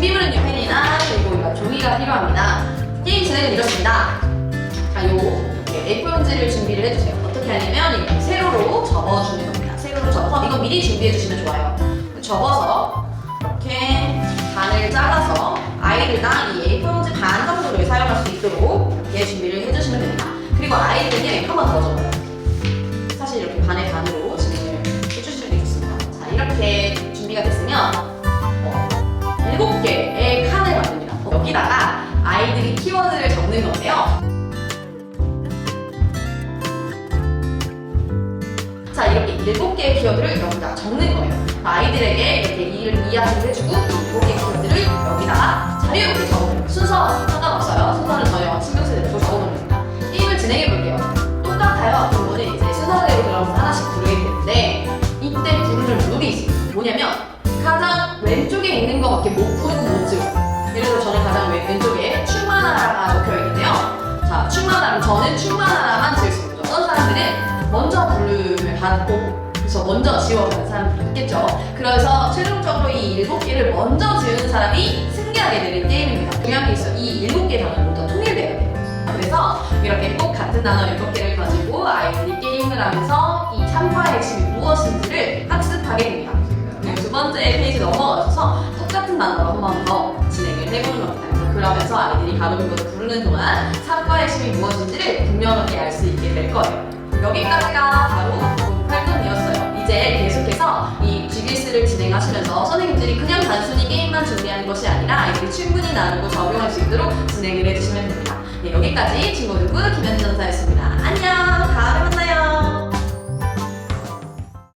준비물은요, 펜이나 그리고 이런 종이가 필요합니다. 게임 진행은 이렇습니다. 자, 요 이렇게 A4 용지를 준비를 해주세요. 어떻게 하냐면 이렇게 세로로 접어주는 겁니다. 세로로 접어서 이거 미리 준비해 주시면 좋아요. 접어서 이렇게 반을 잘라서 아이들당 이 A4 용지 반 정도를 사용할 수 있도록 이렇게 준비를 해주시면 됩니다. 그리고 아이들은요, 한번 더 접어 키워드를 적는 건데요. 자, 이렇게 7개의 키워드를 여기다 적는 거예요. 아이들에게 이렇게 이해하게 해주고 7개의 키워드를 여기다가 자리에 이렇게 적어요. 순서 상관 충만하라 저는 충만하라만 지을 수 있죠. 어떤 사람들은 먼저 부름을 받고 그래서 먼저 지워가는 사람들이 있겠죠. 그래서 최종적으로 이 일곱 개를 먼저 지우는 사람이 승리하게 되는 게임입니다. 중요한 게 있어요. 이 일곱 개 단어는 모두 통일돼야 돼요. 그래서 이렇게 꼭 같은 단어 일곱 개를 가지고 아이들이 게임을 하면서 이 참가의 핵심이 무엇인지를 학습하게 됩니다. 그리고 두 번째 페이지 넘어가셔서 똑같은 단어로 한 번 더 진행을 해보는 겁니다. 그러면서 아이들이 그것을 부르는 동안 참가의 핵심이 무엇인지를 분명하게 알 수 있게 될 거예요. 여기까지가 바로 활동이었어요. 이제 계속해서 이 GBS를 진행하시면서 선생님들이 그냥 단순히 게임만 준비하는 것이 아니라 아이들이 충분히 나누고 적용할 수 있도록 진행을 해주시면 됩니다. 네, 여기까지 친구 누구 김현진